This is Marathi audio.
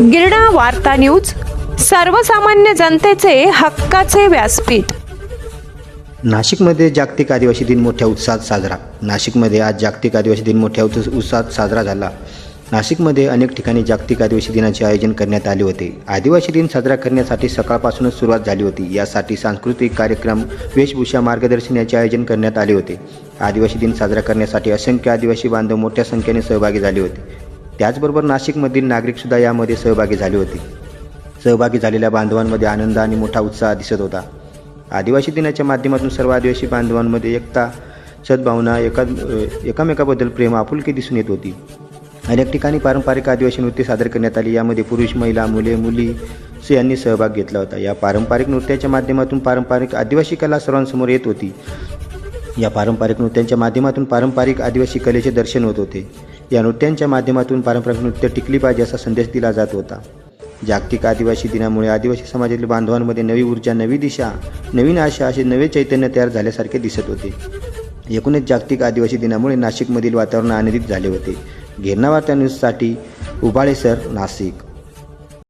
गिरणा वार्ता न्यूज सर्वसामान्य जनतेचे हक्काचे व्यासपीठ. नाशिकमध्ये जागतिक आदिवासी दिन मोठ्या उत्साहात साजरा. नाशिकमध्ये आज जागतिक आदिवासी दिन मोठ्या उत्साहात साजरा झाला. नाशिकमध्ये अनेक ठिकाणी जागतिक आदिवासी दिनाचे आयोजन करण्यात आले होते. आदिवासी दिन साजरा करण्यासाठी सकाळपासूनच सुरुवात झाली होती. यासाठी सांस्कृतिक कार्यक्रम वेशभूषा मार्गदर्शन याचे आयोजन करण्यात आले होते. आदिवासी दिन साजरा करण्यासाठी असंख्य आदिवासी बांधव मोठ्या संख्येने सहभागी झाले होते. त्याचबरोबर नाशिकमधील नागरिकसुद्धा यामध्ये सहभागी झाले होते. सहभागी झालेल्या बांधवांमध्ये आनंद आणि मोठा उत्साह दिसत होता. आदिवासी दिनाच्या माध्यमातून सर्व आदिवासी बांधवांमध्ये एकता सद्भावना एका एकामेकाबद्दल प्रेम आपुलकी दिसून येत होती. अनेक ठिकाणी पारंपरिक आदिवासी नृत्य सादर करण्यात आली. यामध्ये पुरुष महिला मुले मुली से यांनी सहभाग घेतला होता. या पारंपरिक नृत्याच्या माध्यमातून पारंपरिक आदिवासी कला सर्वांसमोर येत होती. या पारंपरिक नृत्यांच्या माध्यमातून पारंपरिक आदिवासी कलेचे दर्शन होत होते. या नृत्यांच्या माध्यमातून पारंपरिक नृत्य टिकली पाहिजे असा संदेश दिला जात होता. जागतिक आदिवासी दिनामुळे आदिवासी समाजातील बांधवांमध्ये नवी ऊर्जा नवी दिशा नवीन आशा असे नवे चैतन्य तयार झाल्यासारखे दिसत होते. एकूणच जागतिक आदिवासी दिनामुळे नाशिकमधील वातावरण आनंदित झाले होते. गिरणा वार्ता न्यूजसाठी उबाळे सर नाशिक.